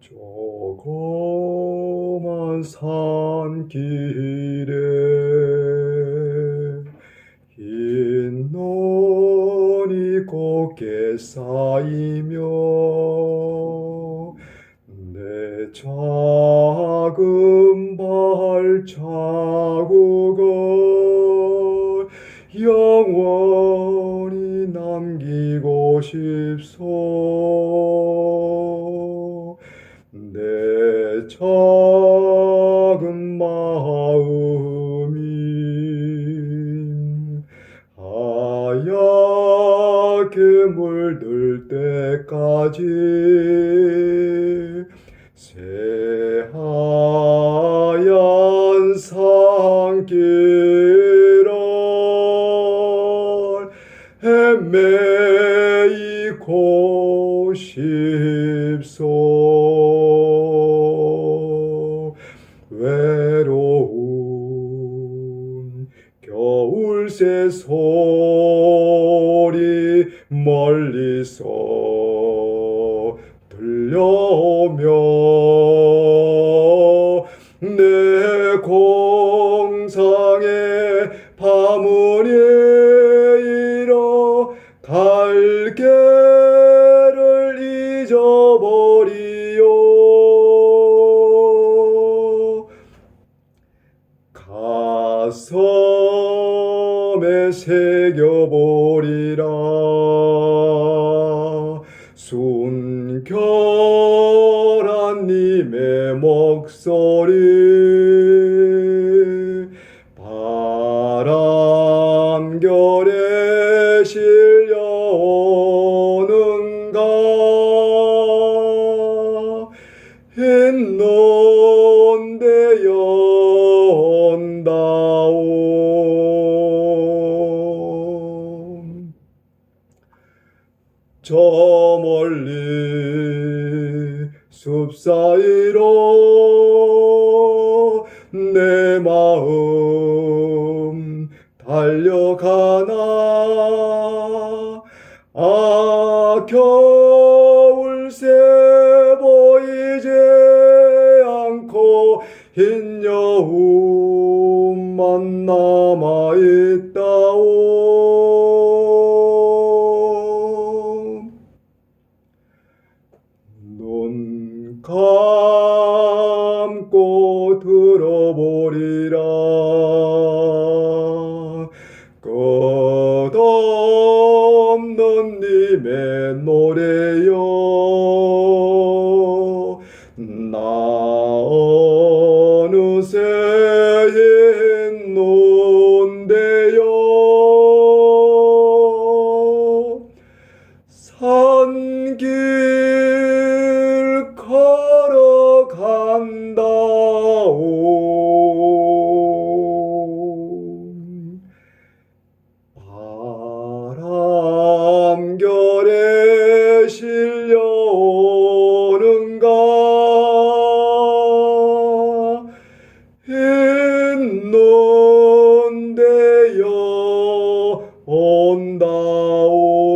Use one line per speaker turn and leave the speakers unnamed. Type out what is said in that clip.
조그만 산길에 흰 눈이 곱게 쌓이며 내 작은 발자국을 영원히 남기고 싶소 내 작은 마음이 하얗게 물들 때까지 새하얀 산길을 헤매이고 싶소 소리 멀리서 들려오며 내 공상의 파문이 일어 갈 길을 잊어버리요 가 슴에 새겨버리라. 순결한 님의 목소리 바람결에 실려오는가? 흰 논대 연다오 저 멀리 숲 사이로 내 마음 달려가나 아 겨울 새 보이지 않고 흰 여움만 남아있다 감고 들어보리라. 끝없는 님의 노래요 んだお